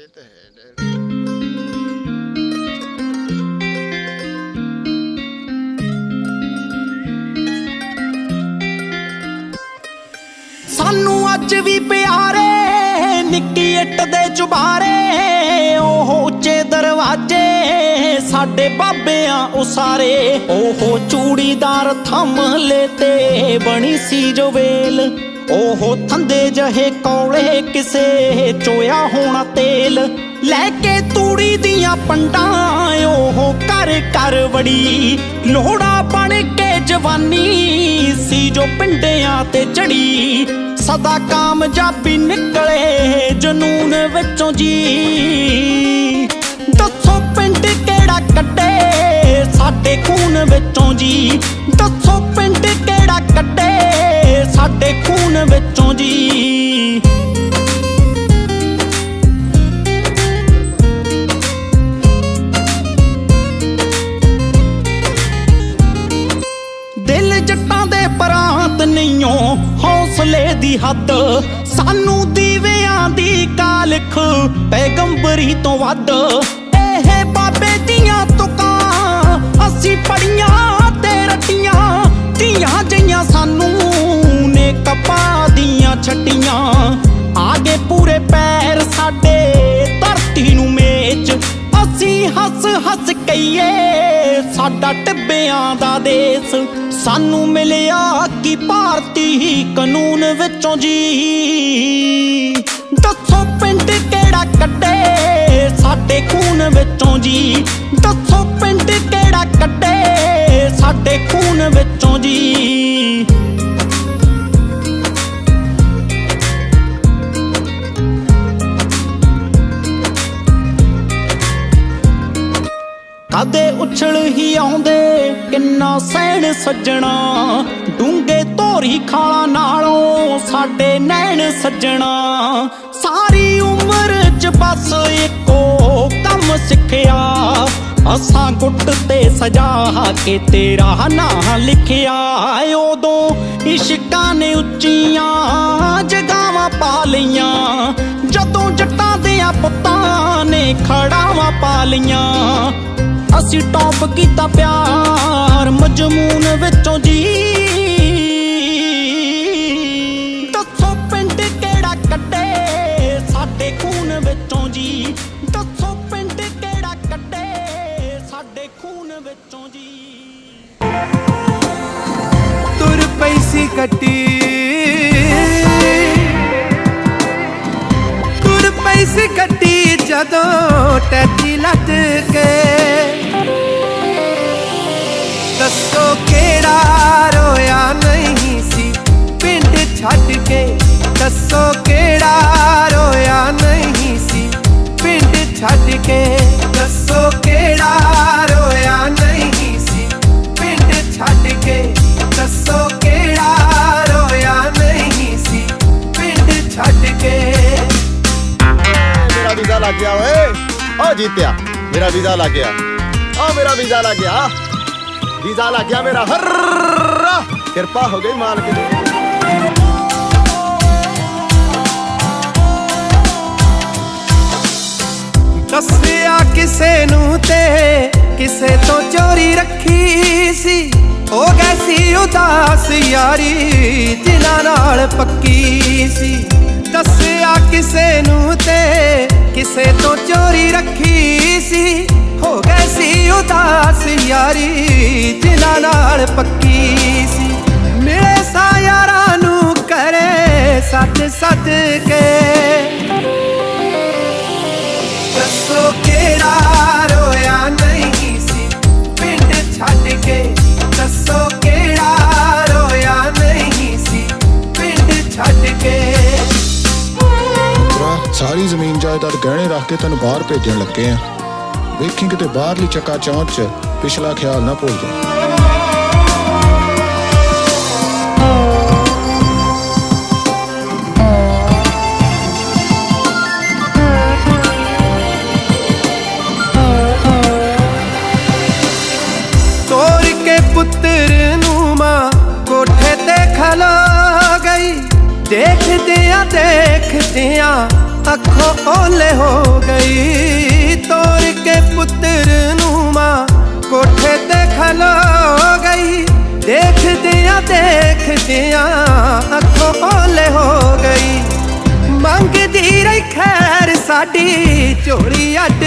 ਇਹ ਤਾਂ ਹੈ ਸਾਨੂੰ ਅੱਜ ਵੀ ਪਿਆਰੇ, ਨਿੱਕੀ ਇੱਟ ਦੇ ਚੁਬਾਰੇ, ਉਹ ਉੱਚੇ ਦਰਵਾਜ਼ੇ ਸਾਡੇ ਬਾਬਿਆਂ ਉਸਾਰੇ। ਉਹ ਚੂੜੀਦਾਰ ਥੰਮਲੇ ਤੇ ਬਣੀ ਸੀ ਜੋ ਵੇਲ। ਉਹ ਥੰਦੇ ਜਹੇ ਕੌਲੇ ਕਿਸੇ ਚੋਇਆ ਹੋਣਾ ਤੇਲ। ਲੈ ਕੇ ਤੂੜੀ ਦੀਆਂ ਪੰਡਾਂ, ਉਹ ਕਰ ਕਰ ਵੜੀ। ਲੋੜਾ ਬਣ ਕੇ ਜਵਾਨੀ ਸੀ ਜੋ ਪਿੰਡਿਆਂ ਤੇ ਚੜੀ। ਸਦਾ ਕਾਮਯਾਬੀ ਨਿਕਲੇ, ਜਨੂਨ ਵਿੱਚੋਂ ਜੀ। ਦੱਸੋ ਪਿੰਡ ਕਿਹੜਾ ਕੱਢੇ ਸਾਡੇ ਖੂਨ ਵਿੱਚੋਂ ਜੀ। ਦੀ ਹੱਦ। ਸਾਨੂੰ ਦੀਵਿਆਂ ਦੀ ਕਾਲਖ ਪੈਗੰਬਰੀ ਤੋਂ ਵੱਧ। ਇਹ ਬਾਬੇ ਦੀਆਂ ਤੁਕਾਂ, ਅਸੀਂ ਪੜੀਆਂ ਤੇ ਰੱਟੀਆਂ। ਧੀਆਂ ਜਈਆਂ ਸਾਨੂੰ ਨੇ ਕਪਾ ਦੀਆਂ ਛੱਟੀਆਂ। ਆਗੇ ਪੂਰੇ ਪੈਰ ਸਾਡੇ ਧਰਤੀ ਨੂੰ ਮੇਚ। ਅਸੀਂ ਹੱਸ ਹੱਸ ਕਹੀਏ ਸਾਡਾ ਟਿੱਬਿਆਂ ਦਾ ਦੇਸ। ਸਾਨੂੰ ਮਿਲਿਆ ਕੀ ਭਾਰਤੀ ਕਾਨੂੰਨ ਵਿੱਚੋਂ ਜੀ। ਦੱਸੋ ਪਿੰਡ ਕਿਹੜਾ ਕੱਢੇ ਸਾਡੇ ਖੂਨ ਵਿੱਚੋਂ ਜੀ। ਦੱਸੋ ਕਦੇ ਉਛਲ ਹੀ ਆਉਂਦੇ, ਕਿੰਨਾ ਸਹਿਣ ਸੱਜਣਾ। ਡੂੰਗੇ ਧੋਰੀ ਖਾਲਾ ਨਾਲੋਂ ਸਾਡੇ ਨੈਣ ਸੱਜਣਾ। ਸਾਰੀ ਉਮਰ ਚ ਬਸ ਇੱਕੋ ਕੰਮ ਸਿੱਖਿਆ। ਅਸਾਂ ਗੁੱਟ ਤੇ ਸਜਾ ਕੇ ਤੇਰਾ ਨਾਂ ਲਿਖਿਆ। ਉਦੋਂ ਇਸ਼ਕਾਂ ਨੇ ਉੱਚੀਆਂ ਜਗਾਵਾਂ ਪਾ ਲਈਆਂ। ਜਦੋਂ ਜੱਟਾਂ ਦੇ ਪੁੱਤਾਂ ਨੇ ਖੜਾਵਾਂ ਪਾ ਲਈਆਂ। ਅਸੀਂ ਟੌਪ ਕੀਤਾ ਪਿਆਰ, ਮਜਮੂਨ ਵਿੱਚੋਂ ਜੀ। ਦੱਸੋ ਪਿੰਡ ਕਿਹੜਾ ਕੱਟੇ, ਸਾਡੇ ਖੂਨ ਵਿੱਚੋਂ ਜੀ। ਦੱਸੋ ਪਿੰਡ ਕਿਹੜਾ ਕੱਟੇ, ਸਾਡੇ ਖੂਨ ਵਿੱਚੋਂ ਜੀ। ਤੁਰ ਪੈਸੀ ਕੱਟੀ। ਤੁਰ ਪੈਸੀ ਕੱਟੀ। ਜਦੋਂ ਟੈਚੀ ਲੱਤ ਕੇ ਦੱਸੋ ਕਿਹੜਾ ਰੋਇਆ ਨਹੀਂ ਸੀ? ਪਿੰਡ ਛੱਡ ਕੇ ਦੱਸੋ ਕਿਹੜਾ ਲੱਗ ਗਿਆ ਓਏ। ਓ ਜੀਤਿਆ, ਮੇਰਾ ਵੀਜ਼ਾ ਲੱਗ ਗਿਆ ਓ ਮੇਰਾ ਵੀਜ਼ਾ ਲੱਗ ਗਿਆ ਵੀਜ਼ਾ ਲੱਗ ਗਿਆ ਮੇਰਾ। ਹਰ ਕਿਰਪਾ ਹੋ ਗਈ ਮਾਲਕ ਦੀ। ਦੱਸਿਆ ਕਿਸੇ ਨੂੰ ਤੇ ਕਿਸੇ ਤੋਂ ਚੋਰੀ ਰੱਖੀ ਸੀ। ਹੋ ਗਈ ਸੀ ਉਦਾਸ ਯਾਰੀ, ਜਿਨ੍ਹਾਂ ਨਾਲ ਪੱਕੀ ਸੀ। ਦੱਸਿਆ ਕਿਸੇ ਨੂੰ ਤੇ ਉਦਾਸ ਯਾਰੀ ਜਿਨ੍ਹਾਂ ਨਾਲ ਪੱਕੀ ਸੀ। ਮਿਲੇ ਸਾ ਯਾਰਾਂ ਨੂੰ ਕਰੇ ਸੱਚ ਸੱਚ ਕੇ। ਦੱਸੋ ਕਿਹੜਾ ਰੋਇਆ ਨਹੀਂ ਸੀ। ਪਿੰਡ ਛੱਡ ਕੇ। ਦੱਸੋ ਕਿਹੜਾ ਰੋਇਆ ਨਹੀਂ ਸੀ। ਪਿੰਡ ਛੱਡ ਕੇ। ਸਾਰੀ ਜ਼ਮੀਨ ਜਾਇਦਾਦ ਗਹਿਣੇ ਰੱਖ ਕੇ ਤੈਨੂੰ ਬਾਹਰ ਭੇਜਣ ਲੱਗੇ ਆ। ਵੇਖੀ ਕਿਤੇ ਬਾਹਰਲੀ ਚੱਕਾ ਚੌਂਚ ਚ ਪਿਛਲਾ ਖਿਆਲ ਨਾ ਭੁੱਲ ਜਾ ਤੋਰ ਕੇ ਪੁੱਤਰ ਨੂੰ ਮਾਂ ਕੋਠੇ ਤੇ ਖਲਾ ਗਈ। ਦੇਖਦਿਆਂ ਦੇਖਦਿਆਂ ਅੱਖੋਂ ਓਲੇ ਹੋ ਗਈ। ਤੋਰ ਕੇ ਪੁੱਤਰ ਨੂੰ ਮਾਂ ਕੋਠੇ ਤੇ ਖਲੋ ਗਈ। ਦੇਖਦਿਆਂ ਦੇਖਦਿਆਂ ਅੱਖੋਂ ਓਲੇ ਹੋ ਗਈ। ਮੰਗਦੀ ਰਹੀ ਖੈਰ ਸਾਡੀ ਝੋਲੀ ਅੱਡ